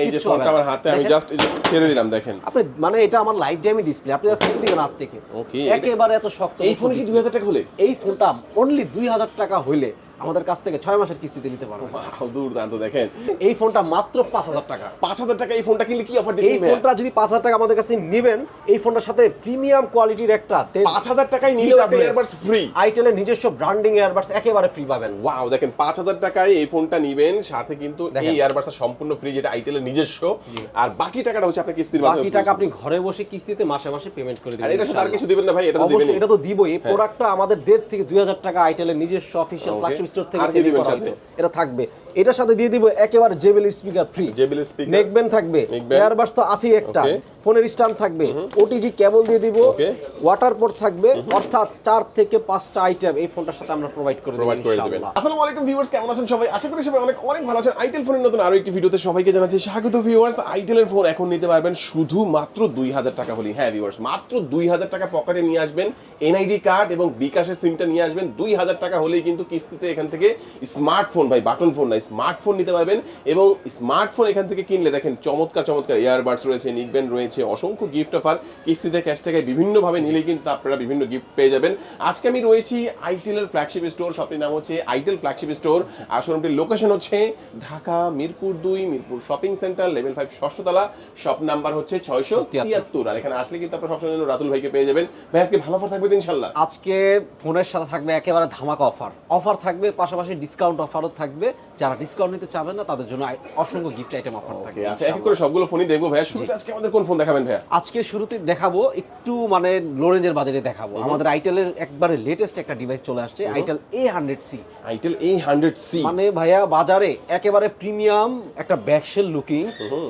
এই যে ফোনটা আমার হাতে আমি জাস্ট ছেড়ে দিলাম দেখেন। আপনি মানে এটা আমার লাইফ টাইমে ডিসপ্লে আপনি জাস্ট ছেড়ে দিবেন হাত থেকে। ওকে একেবারে এত শক্ত এই ফোন কি দুই হাজার টাকা হলে? এই ফোনটা অনলি দুই হাজার টাকা হইলে আমাদের কাছ থেকে ছয় মাসের কিস্তিতে নিতে পারবেন দুর্দান্ত দেখেন। এই ফোনটা মাত্র পাঁচ হাজার টাকা। পাঁচ হাজার টাকা এই ফোনটা কিনলে কি অফার এই দিচ্ছেন ভাইয়া? ফোনটা যদি পাঁচ হাজার টাকা আমাদের কাছ থেকে নেবেন এই ফোনটার সাথে প্রিমিয়াম কোয়ালিটির একটা পাঁচ হাজার টাকায় নিলেও একটা ইয়ারবাডস ফ্রি আইটেলের নিজস্ব ব্র্যান্ডিং এয়ারবাডস একেবারে ফ্রি পাবেন। ওয়াও দেখেন পাঁচ হাজার টাকায় এই ফোনটা নিবেন সাথে কিন্তু। এই ইয়ারবাডসটা সম্পূর্ণ ফ্রি যেটা আইটেলের নিজস্ব। আর বাকি টাকাটা হচ্ছে আপনি কিস্তির মাধ্যমে বাকি টাকা আপনি ঘরে বসে কিস্তিতে মাসে মাসে পেমেন্ট করে আর দিবেন এটা সাথে আর কিছু দিবেন না ভাই এটা তো দিবেন এটা তো দিবই। এই প্রোডাক্টটা আমাদের দেড় থেকে দুই হাজার টাকা আইটেলের নিজস্ব অফিসিয়াল Okay. ফ্ল্যাগশিপ স্টোর থেকে করা এটা থাকবে। এটার সাথে দিয়ে দিব একেবারে JBL speaker free JBL speaker neckband থাকবে। Neckband। এয়ারবাস তো আছেই একটা। ফোনের স্ট্যান্ড থাকবে। ওটিজি কেবল দিয়ে দিব. ওয়াটার পোর্ট থাকবে। অর্থাৎ চার থেকে পাঁচটা আইটেম এই ফোনটার সাথে আমরা প্রোভাইড করে দেব ইনশাআল্লাহ। আসসালামু আলাইকুম ভিউয়ার্স কেমন আছেন সবাই? আশা করি সবাই অনেক অনেক ভালো আছেন। আইটেল ফোনের নতুন আরও একটি ভিডিওতে সবাইকে জানাচ্ছি স্বাগত ভিউয়ার্স আইটেলের ফোন এখন নিতে পারবেন শুধু মাত্র দুই হাজার টাকা হলেই। হ্যাঁ ভিউয়ার্স মাত্র দুই হাজার টাকা পকেটে নিয়ে আসবেন। এনআইডি কার্ড এবং বিকাশের সিমটা নিয়ে আসবেন। দুই হাজার টাকা হলেই কিন্তু কিস্তিতে এখান থেকে স্মার্টফোন ভাই বাটন ফোন না স্মার্টফোন নিতে পারবেন এবং স্মার্টফোন এখান থেকে কিনলে দেখেন চমৎকার চমৎকার ইয়ারবাডস রয়েছে নিকবেন রয়েছে অসংখ্য গিফট অফার কিস্তিতে ক্যাশ টাকায় বিভিন্নভাবে নিলে কিন্তু আপনারা বিভিন্ন গিফট পেয়ে যাবেন। আজকে আমি রয়েছি আইটেলের ফ্ল্যাগশিপ স্টোর শপটির নাম হচ্ছে আইটেল ফ্ল্যাগশিপ স্টোর আর শোরুমটির লোকেশন হচ্ছে ঢাকা মিরপুর দুই Mirpur shopping centre level five ষষ্ঠতলা। Shop number হচ্ছে ছয়শো তিয়াত্তর। আর এখানে আসলে কিন্তু আপনারা সবসময় রাতুল ভাইকে পেয়ে যাবেন। ভাই আজকে ভালো অফার থাকবে ইনশাল্লাহ আজকে ফোনের সাথে থাকবে একেবারে ধামাকা অফার অফার থাকবে পাশাপাশি ডিসকাউন্ট অফারও থাকবে। যারা ডিসকাউন্ট নিতে চাবেন না তাদের জন্য অসংখ্য গিফট আইটেম অফার থাকবে। আচ্ছা এক করে সবগুলো ফোনই দেখব ভাইয়া। শুরুতে আজকে আমাদের কোন ফোন দেখাবেন ভাইয়া? আজকে শুরুতে দেখাবো একটু মানে লোরেঞ্জের বাজারে দেখাবো। আমাদের আইটেলের একবারে লেটেস্ট একটা ডিভাইস চলে আসছে itel A hundred C itel এই হান্ড্রেড সি মানে ভাইয়া বাজারে একেবারে প্রিমিয়াম একটা ব্যাকশেল লুকিং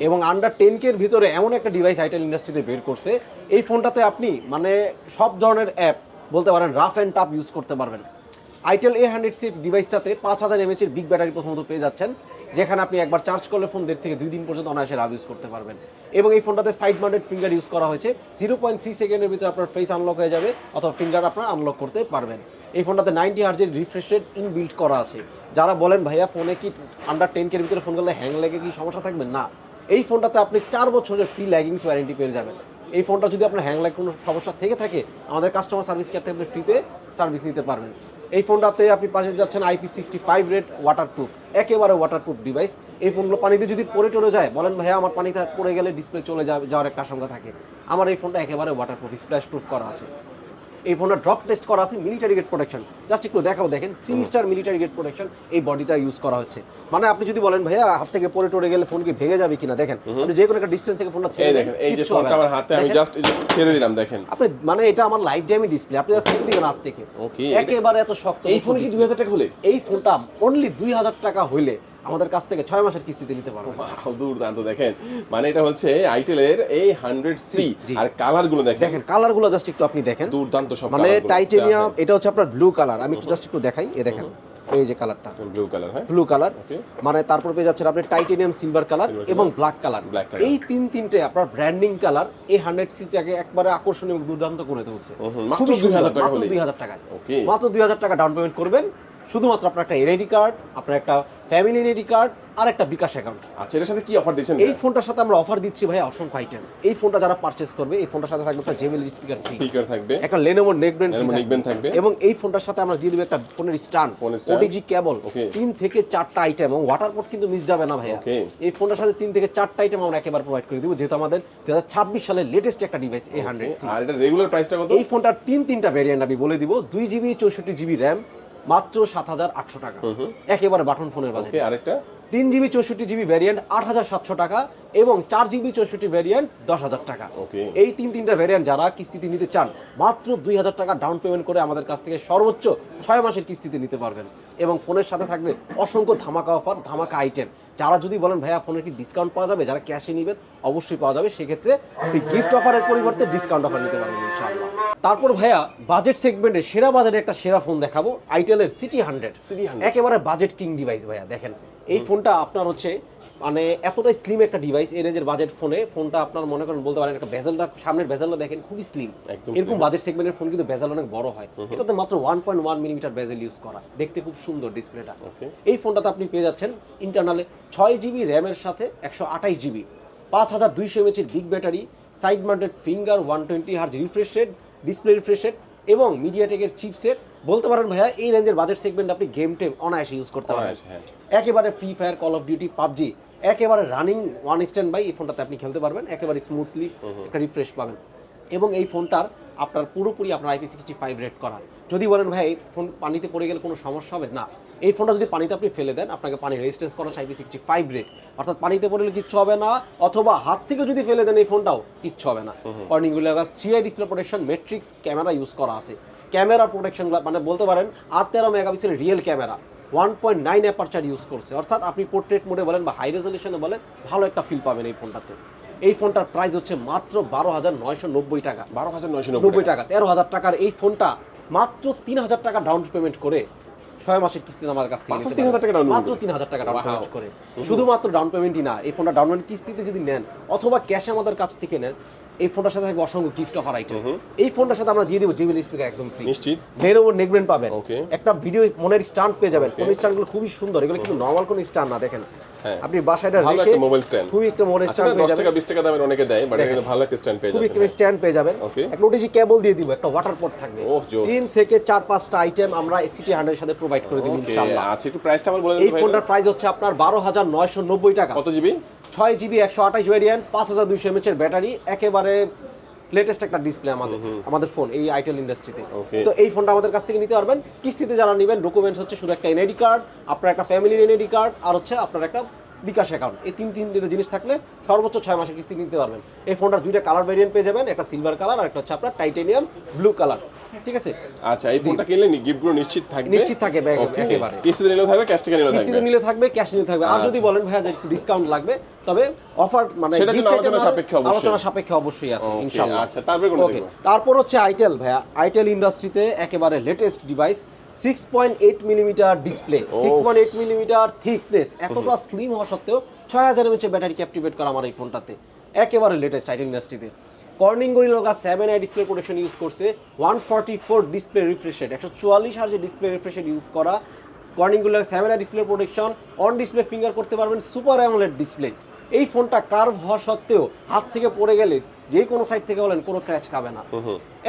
এবং আন্ডার টেন কে এর ভিতরে এমন একটা ডিভাইস আইটেল ইন্ডাস্ট্রিতে বের করছে। এই ফোনটাতে আপনি মানে সব ধরনের অ্যাপ বলতে পারেন রাফ অ্যান্ড টাফ ইউজ করতে পারবেন। আইটেল এ হান্ড্রেড সি ডিভাইসটাতে পাঁচ হাজার এমএচ এর বিগ ব্যাটারি প্রথমত পেয়ে যাচ্ছেন, যেখানে আপনি একবার চার্জ করলে ফোন দেড় থেকে দুই দিন পর্যন্ত অনায়াসে রাব ইউজ করতে পারবেন। এবং এই ফোনটাতে সাইড মাউন্টেড ফিঙ্গার ইউজ করা হয়েছে জিরো পয়েন্ট থ্রি সেকেন্ডের ভিতরে আপনার ফেস আনলক হয়ে যাবে, অথবা ফিঙ্গার আপনার আনলক করতে পারবেন। এই ফোনটাতে নাইনটি হার্জের রিফ্রেশ রেট ইনবিল্ট করা আছে। যারা বলেন, ভাইয়া ফোনে কি আন্ডার টেন কের ভিতরে ফোন করলে হ্যাং লেগে কি সমস্যা থাকবে? না। এই ফোনটাতে আপনি চার বছরের ফ্রি ল্যাগিংস ওয়ারেন্টি পেয়ে যাবেন। এই ফোনটা যদি আপনার হ্যাং ল্যাগ কোনো সমস্যা থেকে থাকে, আমাদের কাস্টমার সার্ভিস কেয়ার থেকে আপনি ফ্রিতে সার্ভিস নিতে পারবেন। এই ফোনটাতে আপনি পাশে যাচ্ছেন IP sixty five rate waterproof একেবারে ওয়াটারপ্রুফ ডিভাইস এই ফোনগুলো পানিতে যদি পড়ে টরে যায়, বলেন ভাইয়া আমার পানিতে পড়ে গেলে ডিসপ্লে চলে যাওয়ার একটা আশঙ্কা থাকে। আমার এই ফোনটা একেবারে ওয়াটারপ্রুফ স্প্ল্যাশ প্রুফ করা আছে। এই ফোনটা ড্রপ টেস্ট করা আছে মিলিটারি গেট প্রোটেকশন জাস্ট একটু দেখাবো দেখেন three star military grade protection এই বডিটা ইউজ করা হচ্ছে। মানে আপনি যদি বলেন ভাইয়া হাত থেকে পরে টরে গেলে ফোন কি ভেঙে যাবে কিনা? দেখেন আপনি যে কোনো একটা ডিস্টেন্স থেকে ফোনটা ছেড়ে দেখেন এই যে ফোনটা আমার হাতে আমি জাস্ট ছেড়ে দিলাম দেখেন। আপনি মানে এটা আমার লাইফ টাইমে ডিসপ্লে আপনি জাস্ট ছেড়ে দিবেন হাত থেকে। Okay, একেবারে এত শক্ত এই ফোন কি দুই হাজার টাকা হলে? এই ফোনটা অনলি দুই হাজার টাকা হইলে আমাদের কাছ থেকে ছয় মাসের কিস্তিতে নিতে পারবেন দুর্দান্ত। দেখেন মানে এটা হচ্ছে আইটেলের এই হান্ড্রেড সি আর কালারগুলো দেখেন। দেখেন কালারগুলো জাস্ট একটু আপনি দেখেন। দুর্দান্ত সব মানে টাইটেনিয়াম এটা হচ্ছে আপনার ব্লু কালার আমি একটু জাস্ট একটু দেখাই। এ দেখেন এই যে কালারটা ব্লু কালার হ্যাঁ? ব্লু কালার মানে তারপর পেয়ে যাচ্ছেন আপনি টাইটেনিয়াম সিলভার কালার এবং ব্ল্যাক কালার। এই তিন তিনটে আপনার ব্র্যান্ডিং কালার এই হান্ড্রেড সিটাকে একবারে আকর্ষণীয় দুর্দান্ত করে তুলছে। মাত্র সুন্দর, 2000 টাকা মাত্র হলেই। 2000 টাকায়। Okay. মাত্র 2000 টাকা ডাউন পেমেন্ট করবেন। শুধুমাত্র আপনার একটা এনআইডি কার্ড আপনার একটা ফ্যামিলি এনআইডি কার্ড আর একটা বিকাশ অ্যাকাউন্ট আচ্ছা এটার সাথে কি অফার দিচ্ছেন এই ফোনটার সাথে আমরা অফার দিচ্ছি ভাই অসংখ্য আইটেম এই ফোনটা যারা পারচেজ করবে এই ফোনটার সাথে থাকবে একটা জেমেল স্পিকার স্পিকার থাকবে। একটা Lenovo Neckband থাকবে। এবং এই ফোনটার সাথে আমরা দিয়ে দেবো একটা ফোনের স্ট্যান্ড। ওটিজি কেবল. তিন থেকে চারটা আইটেম এবং ওয়াটারপোর্ট কিন্তু মিস যাবে না ভাইয়া। Okay. এই ফোনটার সাথে তিন থেকে চারটা আইটেম আমরা একেবারে প্রোভাইড করে দিব যেহেতু আমাদের দু হাজার ছাব্বিশ সালের লেটেস্ট একটা ডিভাইস এই হান্ড্রেড আর এটা রেগুলার প্রাইসটা কত? এই ফোনটার তিন তিনটা ভেরিয়েন্ট আমি বলে দিব দুই জিবি চৌষট্টি জিবি র্যাম মাত্র সাত হাজার আটশো টাকা। একেবারে বাটন ফোনের বাজেট আরেকটা? তিন জিবি চৌষট্টি জিবি ভ্যারিয়েন্ট আট হাজার সাতশো টাকা এবং চার জিবি চৌষট্টি ভ্যারিয়েন্ট দশ হাজার টাকা. এই তিন তিনটা ভ্যারিয়েন্ট যারা কিস্তিতে নিতে চান মাত্র দুই হাজার টাকা ডাউন পেমেন্ট করে আমাদের কাছ থেকে সর্বোচ্চ ছয় মাসের কিস্তিতে নিতে পারবেন। এবং ফোনের সাথে থাকবে অসংখ্য ধামাকা অফার ধামাকা আইটেম যারা যদি বলেন ভাইয়া ফোনের কি ডিসকাউন্ট পাওয়া যাবে? যারা ক্যাশে নেবেন অবশ্যই পাওয়া যাবে। সেক্ষেত্রে আপনি গিফট অফারের পরিবর্তে ডিসকাউন্ট অফার নিতে পারবেন ইনশাআল্লাহ। তারপর ভাইয়া বাজেট সেগমেন্টে সেরা বাজারে একটা সেরা ফোন দেখাবো আইটেলের সিটি হান্ড্রেড সিটি হান্ড্রেড একেবারে বাজেট কিং ডিভাইস ভাইয়া দেখেন। এই ফোনটা আপনার হচ্ছে মানে এতটাই স্লিম একটা ডিভাইস এই রেঞ্জের বাজেট ফোনে ফোনটা আপনার মনে করেন বলতে পারেন একটা বেজেলটা সামনের বেজেলটা দেখেন খুবই স্লিম এরকম বাজেট সেগমেন্টের ফোন কিন্তু বেজেল অনেক বড় হয়। এটাতে মাত্র one point one millimetre bezel use করা। দেখতে খুব সুন্দর ডিসপ্লেটা. এই ফোনটাতে আপনি পেয়ে যাচ্ছেন ইন্টারনালে ছয় জিবি র্যামের সাথে একশো আঠাইশ জিবি পাঁচ হাজার দুইশো এমএচের big battery side mounted finger one twenty hertz refresh rate display refresh rate এবং মিডিয়াটেকের চিপসেট বলতে পারেন ভাইয়া এই রেঞ্জের বাজেট সেগমেন্ট আপনি গেম টেম অনায়াসে ইউজ করতে পারেন। হ্যাঁ। একেবারে Free Fire Call of Duty PUBG. একেবারে রানিং ওয়ান স্ট্যান্ড বাই এই ফোনটাতে আপনি খেলতে পারবেন একেবারে স্মুথলি একটা রিফ্রেশ পাবেন। এবং এই ফোনটার আপনার পুরোপুরি আপনার আইপি সিক্সটি ফাইভ রেট করা। যদি বলেন ভাই এই ফোন পানিতে পড়ে গেলে কোনো সমস্যা হবে? না। এই ফোনটা যদি পানিতে আপনি ফেলে দেন আপনাকে পানি রেজিস্ট্যান্স করা আইপি সিক্সটি ফাইভ রেট অর্থাৎ পানিতে পড়লে কিচ্ছু হবে না অথবা হাত থেকে যদি ফেলে দেন এই ফোনটাও কিচ্ছু হবে না। কর্নিংগুলার three I display protection matrix camera use করা আছে। ক্যামেরা প্রোটেকশন মানে বলতে পারেন আট তেরো megapixel rear camera one point nine aperture use করছে। অর্থাৎ আপনি পোর্ট্রেট মোডে বলেন বা হাই রেজলিউশনে বলেন ভালো একটা ফিল পাবেন এই ফোনটাতে এই ফোনটার প্রাইস হচ্ছে মাত্র বারো হাজার নয়শো নব্বই টাকা। বারো হাজার নয়শো নব্বই টাকা। তেরো হাজার টাকার এই ফোনটা মাত্র তিন হাজার টাকা ডাউন পেমেন্ট করে ছয় মাসের কিস্তি আমার কাছ থেকে নিতে 3,000 টাকা মাত্র তিন হাজার টাকা ডাউন পেমেন্ট করে। শুধুমাত্র ডাউন পেমেন্টই না এই ফোনটা ডাউন পেমেন্ট কিস্তিতে যদি নেন অথবা ক্যাশে আমাদের কাছ থেকে নেন এই ফোনটার সাথে থাকবে অসংখ্য গিফট অফার আইটেম এই ফোনটার সাথে আমরা দিয়ে দেবো জিবিএল স্পিকার একদম ফ্রি নিশ্চিত। নেরো নেকব্রেন পাবেন। ওকে একটা ভিডিও মনের স্টান্ট পেয়ে যাবেন। ফোন স্ট্যান্ডগুলো খুবই সুন্দর। এগুলো কিন্তু নর্মাল কোনো স্ট্যান্ড না দেখেন। আপনি বাসায় এটা রেখে মোবাইল স্ট্যান্ড খুবই একটা মোবাইল আচ্ছা স্ট্যান্ড পেয়ে টাকা যাবেন। বিশ টাকা দামের অনেকে দেয় বাট। কিন্তু ভালো একটা স্ট্যান্ড পেয়ে খুবই যাচ্ছে একটা স্ট্যান্ড পেয়ে যাবেন. একটা ওটিজি কেবল দিয়ে দিব একটা ওয়াটার পট থাকবে। তিন থেকে চার পাঁচটা আইটেম আমরা সিটি হান্ড্রেড সাথে প্রোভাইড করে দিব ইনশাআল্লাহ। আচ্ছা একটু প্রাইসটা আমার বলে দিন ভাই। ফোনটার প্রাইস হচ্ছে আপনার বারো হাজার নয়শো নব্বই টাকা। কত জিবি ছয় জিবি একশো আঠাশ ভ্যারিয়েন্ট পাঁচ হাজার দুইশো এমএচ এর ব্যাটারি একেবারে লেটেস্ট একটা ডিসপ্লে আমাদের আমাদের ফোন এই আইটেল ইন্ডাস্ট্রিতে তো। এই ফোনটা আমাদের কাছ থেকে নিতে পারবেন। কিস্তিতে যারা নেবেন ডকুমেন্টস হচ্ছে শুধু একটা এনআইডি কার্ড আপনার একটা ফ্যামিলির এনআইডি কার্ড আর হচ্ছে আপনার একটা বিকাশ অ্যাকাউন্ট এই তিন তিন দিনের জিনিস থাকলে সর্বোচ্চ ছয় মাসের কিস্তি নিতে পারবেন। এই ফোনটার দুইটা কালার ভ্যারিয়েন্ট পেয়ে যাবেন একটা সিলভার কালার আর একটা হচ্ছে আপনার টাইটেনিয়াম ব্লু কালার ঠিক আছে? আচ্ছা এই ফোনটা কিনলে গিফটগুলো নিশ্চিত থাকবে? নিশ্চিত থাকে ব্যাগ. একেবারে। কিস্তিতে নিলেও থাকবে ক্যাশ টাকা নিলেও থাকবে? কিস্তিতে নিলে থাকবে ক্যাশ নিলে থাকবে। আর যদি আচ্ছা। বলেন ভাইয়া যে একটু ডিসকাউন্ট লাগবে তবে অফার মানে জন্য gift আলোচনা সাপেক্ষে অবশ্যই। আলোচনা সাপেক্ষে অবশ্যই আছে ইনশাআল্লাহ আচ্ছা, তারপরে Okay, তারপর হচ্ছে আইটেল ভাইয়া। আইটেল ইন্ডাস্ট্রিতে একেবারে latest device six point eight millimetre display six point eight millimetre thickness এতটা স্লিম হওয়া সত্ত্বেও ছয় হাজার এমএচের ব্যাটারি ক্যাপটিভেট করা আমার এই ফোনটাতে একেবারে লেটেস্ট আইটেল ইন্ডাস্ট্রিতে Corning Gorilla seven I display protection use করছে one forty four display refresh rate একশো চুয়াল্লিশ হাজার ডিসপ্লে রিফ্রেশ রেট ইউজ করা। Corning Gorilla seven I display protection on display finger করতে পারবেন সুপার অ্যামোলেড ডিসপ্লে এই ফোনটা কার্ভ হওয়া সত্ত্বেও হাত থেকে পড়ে গেলে যে কোনো সাইড থেকে বলেন কোনো ক্র্যাচ খাবে না।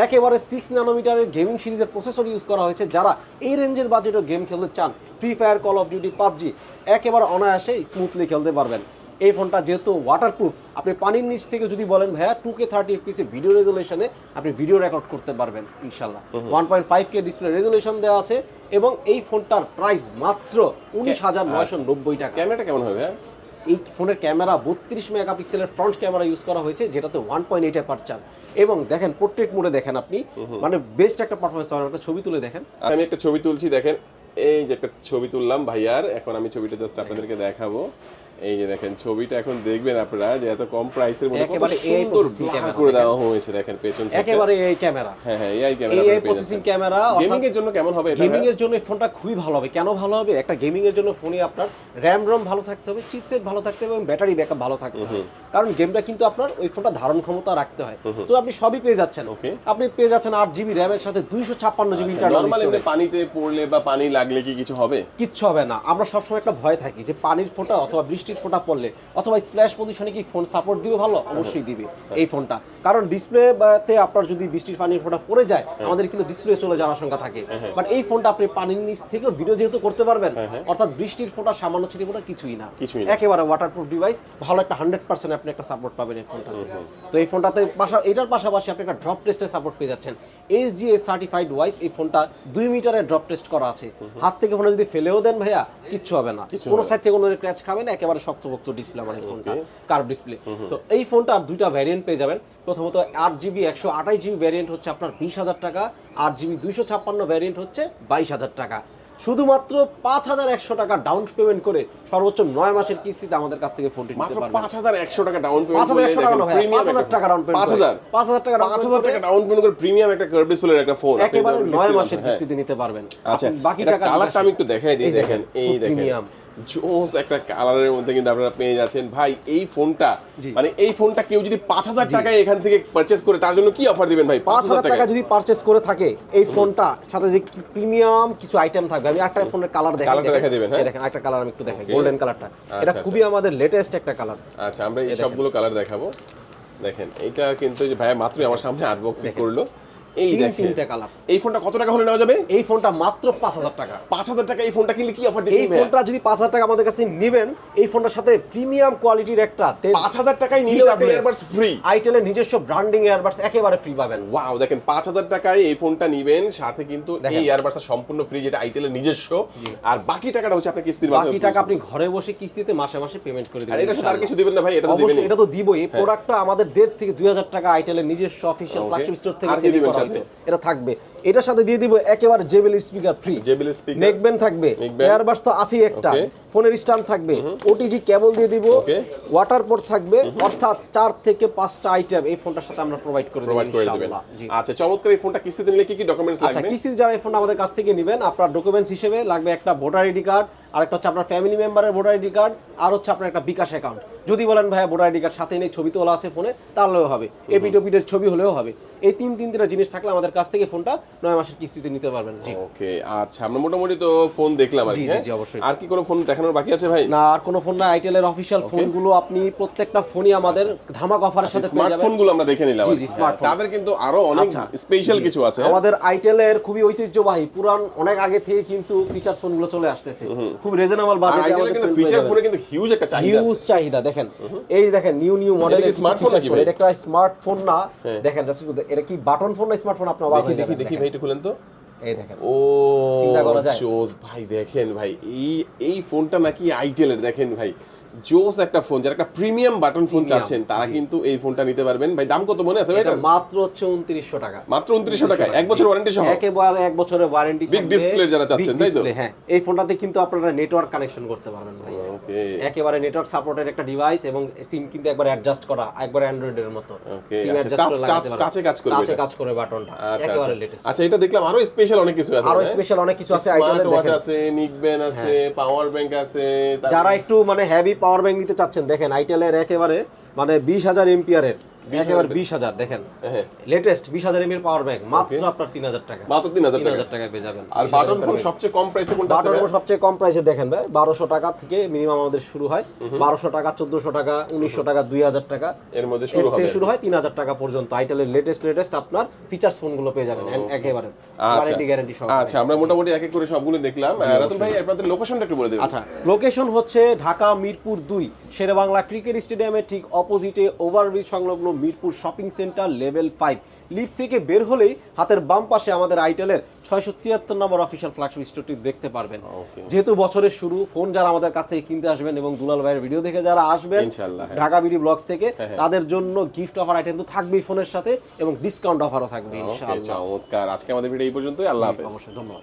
একেবারে সিক্স ন্যানোমিটারের গেমিং সিরিজের প্রসেসর ইউজ করা হয়েছে যারা এই রেঞ্জের বাজেটও গেম খেলতে চান। Free Fire Call of Duty PUBG একেবারে অনায়াসে স্মুথলি খেলতে পারবেন। এই ফোনটা যেহেতু ওয়াটারপ্রুফ আপনি পানির নিচ থেকে যদি বলেন ভাইয়া two K thirty FPS video রেজুলেশনে আপনি ভিডিও রেকর্ড করতে পারবেন ইনশাল্লাহ one point five K display resolution দেওয়া আছে এবং এই ফোনটার প্রাইস মাত্র উনিশ হাজার নয়শো নব্বই টাকা। ক্যামেরাটা কেমন হবে এই ফোনের ক্যামেরা বত্রিশ মেগাপিক্সেলের ফ্রন্ট ক্যামেরা ইউজ করা হয়েছে যেটাতে ওয়ান পয়েন্ট এইট অ্যাপারচার এবং দেখেন পোর্ট্রেট মোডে দেখেন আপনি মানে বেস্ট একটা পারফরমেন্স পাবেন। একটা ছবি তুলে দেখেন। আমি একটা ছবি তুলছি দেখেন এই যে একটা ছবি তুললাম ভাইয়ার এখন আমি ছবিটা জাস্ট আপনাদেরকে দেখাবো। এই যে দেখেন ছবিটা এখন দেখবেন আপনারা যে এত কম প্রাইসের মধ্যে কত সুন্দর ব্লার করে দেওয়া হয়েছে দেখেন পেছন সাইডে একেবারে এই ক্যামেরা হ্যাঁ হ্যাঁ এআই ক্যামেরা এই প্রসেসিং ক্যামেরা গেমিং এর জন্য কেমন হবে এটা? গেমিং এর জন্য ফোনটা খুবই ভালো হবে। কেন ভালো হবে? একটা গেমিং এর জন্য ফোনে আপনার র্যাম রম ভালো থাকতে হবে চিপসেট ভালো থাকতে হবে এবং ব্যাটারি ব্যাকআপ ভালো থাকতে হবে। কারণ গেমটা কিন্তু আপনার ওই ফোনটা ধারণ ক্ষমতা রাখতে হয়। তো আপনি সবই পেয়ে যাচ্ছেন। Okay. আপনি পেয়ে যাচ্ছেন আট জিবি র‍্যাম এর সাথে দুইশো ছাপ্পান্ন জিবি ইন্টারনাল নরমাল পানিতে পড়লে বা পানি লাগলে কি কিছু হবে? কিচ্ছু হবে না। আমরা সবসময় একটা ভয় থাকি যে পানির ফোনটা অথবা বৃষ্টির ফোঁটা পড়লে অথবা স্প্ল্যাশ পজিশনে কি ফোন সাপোর্ট দিবে ভালো? অবশ্যই দিবে এই ফোনটা কারণ ডিসপ্লেতে আপনার যদি বৃষ্টির পানির ফোঁটা পড়ে যায় আমাদের কিন্তু ডিসপ্লে চলে যাওয়ার আশঙ্কা থাকে। বাট এই ফোনটা আপনি পানির নিচ থেকেও ভিডিও যেহেতু করতে পারবেন অর্থাৎ বৃষ্টির ফোঁটা সামান্য ছিটি ফোঁটা কিছুই না। একেবারে ওয়াটারপ্রুফ ডিভাইস ভালো একটা হান্ড্রেড পার্সেন্ট আপনি একটা সাপোর্ট পাবেন এই ফোনটাতে তো এই ফোনটাতে এটার পাশাপাশি আপনি একটা ড্রপ টেস্টের সাপোর্ট পেয়ে যাচ্ছেন। এইচ জি এস সার্টিফাইড ওয়াইস এই ফোনটা দুই মিটারের ড্রপ টেস্ট করা আছে। হাত থেকে ফোনে যদি ফেলেও দেন ভাইয়া কিচ্ছু হবে না। কোনো সাইড থেকে কোনো ক্র্যাচ খাবে না একেবারে শক্তপোক্ত ডিসপ্লে আমার এই ফোনটা কার্ভ ডিসপ্লে তো এই ফোনটা আর দুইটা ভ্যারিয়েন্ট পেয়ে যাবেন। প্রথমত আট জিবি একশো আঠাশ জিবি ভ্যারিয়েন্ট হচ্ছে আপনার বিশ হাজার টাকা আট জিবি দুইশো ছাপ্পান্ন ভ্যারিয়েন্ট হচ্ছে বাইশ হাজার টাকা। শুধুমাত্র পাঁচ হাজার একশো টাকা ডাউন পেমেন্ট করে সর্বোচ্চ নয় মাসের কিস্তিতে আমাদের কাছ থেকে ফোনটি নিতে পারবেন। পাঁচ হাজার একশো টাকা ডাউন টাকা পাঁচ হাজার টাকা ডাউন পেমেন্ট পাঁচ হাজার। পাঁচ হাজার টাকা পাঁচ হাজার টাকা ডাউন পেমেন্ট করে প্রিমিয়াম একটা কার্ভ ডিসপ্লের একটা ফোন একেবারে নয় মাসের কিস্তিতে নিতে পারবেন। আচ্ছা বাকি টাকা কালারটা আমি একটু দেখাই দিই দেখেন এই দেখেন। জোস একটা কালারের মধ্যে কিন্তু আপনারা পেয়ে যাচ্ছেন। ভাই এই ফোনটা মানে এই ফোনটা কেউ যদি পাঁচ হাজার টাকায় এখান থেকে পারচেস করে তার জন্য কি অফার দিবেন ভাই? পাঁচ হাজার টাকা যদি পারচেস করে থাকে এই ফোনটা সাথে যে প্রিমিয়াম কিছু আইটেম থাকবে আমি একটা ফোনের কালার দেখাই কালারটা দেখা দিবেন, হ্যাঁ? দেখেন একটা কালার আমি একটু দেখাই গোল্ডেন কালারটা এটা আচ্ছা, খুবই আমাদের লেটেস্ট একটা কালার আচ্ছা আমরা এই সবগুলো কালার দেখাবো। দেখেন এটা কিন্তু এই যে ভাইয়া মাত্রই আমার সামনে আনবক্সিং করল। এই তিনটা কালার এই ফোনটা কত টাকা হলে নেওয়া যাবে? এই ফোনটা মাত্র পাঁচ হাজার টাকা। পাঁচ হাজার টাকা এই ফোনটা কিনলে কি অফার এই দিচ্ছেন ফোনটা যদি পাঁচ হাজার টাকা আমাদের কাছ নেবেন এই ফোনটার সাথে প্রিমিয়াম কোয়ালিটির একটা পাঁচ হাজার টাকায় নিলেও একটা ইয়ারবাডস ফ্রি আইটেলের নিজস্ব ব্র্যান্ডিং এয়ারবাডস একেবারে ফ্রি পাবেন। ওয়াও দেখেন পাঁচ হাজার টাকায় এই ফোনটা নিবেন সাথে কিন্তু এই ইয়ারবাডসটা সম্পূর্ণ ফ্রি যেটা আইটেলের নিজস্ব। আর বাকি টাকাটা হচ্ছে আপনার কিস্তির বাকি টাকা আপনি ঘরে বসে কিস্তিতে মাসে মাসে পেমেন্ট করে আর দিবেন এটা আর কিছু দিবেন না ভাই এটা তো দিবেন এটা তো দিবই। এই প্রোডাক্টটা আমাদের দেড় থেকে দুই হাজার টাকা আইটেলের নিজস্ব অফিসিয়াল. ফ্ল্যাগশিপ স্টোর থেকে হয়েছে। এটা থাকবে এটার সাথে দিয়ে দিব একেবারে JBL speaker free JBL speaker neckband থাকবে। এয়ারবাস তো আছেই একটা। ফোনের স্ট্যান্ড থাকবে। ওটিজি কেবল দিয়ে দিব. ওয়াটার পোর্ট থাকবে। অর্থাৎ চার থেকে পাঁচটা আইটেম এই ফোনটার সাথে আমরা প্রোভাইড করে দেব প্রোভাইড করে দিবেন। ইনশাআল্লাহ। আচ্ছা চমৎকার এই ফোনটা কিস্তিতে নিলে কি কি ডকুমেন্টস লাগবে আচ্ছা লাগবে? কিস্তি যারা এই ফোনটা আমাদের কাছ থেকে নেবেন আপনার ডকুমেন্টস হিসেবে লাগবে একটা ভোটার আইডি কার্ড আর একটা হচ্ছে আপনার ফ্যামিলি মেম্বারের ভোটার আইডি কার্ড আর হচ্ছে আপনার একটা বিকাশ অ্যাকাউন্ট যদি বলেন ভাইয়া ভোটার আইডি কার্ড সাথে নেই ছবি তোলা আছে ফোনে তাহলেও হবে। এপিটোপিটের ছবি হলেও হবে। এই তিন তিনটা জিনিস থাকলে আমাদের কাছ থেকে ফোনটা নয় মাসের কিস্তিতে নিতে পারবেন জি। ওকে আচ্ছা আমরা মোটামুটি তো ফোন দেখলাম আর কি জি, হ্যাঁ? অবশ্যই। আর কি কোনো ফোন দেখানোর বাকি আছে ভাই? না আর কোনো ফোন না আইটেলের অফিসিয়াল ফোনগুলো আপনি প্রত্যেকটা ফোনই আমাদের ধামাক অফারের সাথে স্মার্টফোনগুলো আমরা দেখে নিলাম জি, জি, কি। তাদের কিন্তু আরও অনেক আচ্ছা। স্পেশাল কিছু আছে। হ্যাঁ? আমাদের আইটেলের খুবই ঐতিহ্যবাহী পুরান অনেক আগে থেকে কিন্তু ফিচার ফোনগুলো চলে আসতেছে। খুব রিজনেবল বাজেটে আইটেলের কিন্তু ফিচার ফোনে কিন্তু হিউজ একটা চাহিদা হিউজ চাহিদা দেখেন। এই দেখেন নিউ নিউ মডেলের কি নাকি ভাই? এটা একটা স্মার্টফোন না? হ্যাঁ। দেখেন জাস্ট এটা কি বাটন ফোন না স্মার্টফোন আপনি অবাক হয়ে দেখি দেখি দেখেন। একটু খুলেন তো এই দেখেন ও চিন্তা করা যায়? ভাই দেখেন ভাই এই এই ফোনটা নাকি আইটেলের দেখেন ভাই জোস একটা ফোন যারা একটা প্রিমিয়াম বাটন ফোন চাচ্ছেন তারা কিন্তু এই ফোনটা নিতে পারবেন। ভাই দাম কত মনে আছে ভাই এটা মাত্র হচ্ছে উনত্রিশশো টাকা। মাত্র উনত্রিশশো টাকা এক বছর ওয়ারেন্টি সহ। একেবারে এক বছরের ওয়ারেন্টি Big display যারা চাচ্ছেন, তাই তো? হ্যাঁ। এই ফোনটাতে কিন্তু আপনারা নেটওয়ার্ক কানেকশন করতে পারবেন ভাই। ওকে একেবারে নেটওয়ার্ক সাপোর্টের একটা ডিভাইস এবং সিম কিন্তু একবার অ্যাডজাস্ট করা একবার অ্যান্ড্রয়েড এর মতো। আচ্ছা, touch- পারবেন। touch এ কাজ করবে টাচে? কাজ করে বাটনটা একেবারে। লেটেস্ট আচ্ছা এটা দেখলাম আরও স্পেশাল অনেক কিছু আছে আরও হ্যাঁ? স্পেশাল অনেক কিছু আছে আইটেলের আছে নিকবেন আছে পাওয়ার ব্যাংক আছে যারা একটু মানে হেভি পাওয়ার ব্যাংক নিতে চাচ্ছেন। দেখেন আইটেলের একেবারে মানে বিশ হাজার এমপিয়ারের। একেবারে বিশ হাজার দেখেন। হ্যাঁ। লেটেস্ট বিশ হাজার এমপির পাওয়ার ব্যাংক মাত্র আপনার তিন হাজার টাকা। মাত্র তিন হাজার তিন টাকা। টাকা পেয়ে যাবেন। আর বাটন ফোন সবচেয়ে কম প্রাইসে কোনটা বাটন ভাই? সবচেয়ে কম প্রাইসে দেখেন ভাই বারোশো টাকা থেকে মিনিমাম আমাদের শুরু হয়। বারোশো টাকা চোদ্দশো টাকা উনিশশো টাকা দুই হাজার টাকা। এর মধ্যে শুরু হবে। শুরু হয় তিন হাজার টাকা পর্যন্ত। আইটেলের লেটেস্ট লেটেস্ট আপনার ফিচার্স ফোনগুলো পেয়ে যাবেন একেবারে। ওয়ারেন্টি গ্যারান্টি সহ আচ্ছা আমরা মোটামুটি এক এক করে সবগুলো দেখলাম। রতন ভাই আপনাদের লোকেশনটা একটু বলে দেবেন। আচ্ছা লোকেশন হচ্ছে ঢাকা মিরপুর দুই শেরেবাংলা ক্রিকেট স্টেডিয়ামের ঠিক অপোজিটে ওভারব্রিজ সংলগ্ন Mirpur shopping centre level five. Lift থেকে বের হলেই হাতের বাম পাশে আমাদের আইটেলের ছয়শো তিয়াত্তর নম্বর অফিসিয়াল ফ্ল্যাগশিপ স্টোরটি দেখতে পারবেন। যেহেতু বছরের শুরু ফোন যারা আমাদের কাছ থেকে কিনতে আসবেন এবং দুলাল ভাইয়ের ভিডিও দেখে যারা আসবেন হ্যাঁ। ঢাকা বিডি ব্লগস থেকে হ্যাঁ, হ্যাঁ। তাদের জন্য গিফট অফার আইটেম তো থাকবেই ফোনের সাথে এবং ডিসকাউন্ট অফারও থাকবে ইনশাআল্লাহ। চমৎকার। আজকে আমাদের ভিডিও এই পর্যন্তই। আল্লাহ হাফেজ। ধন্যবাদ।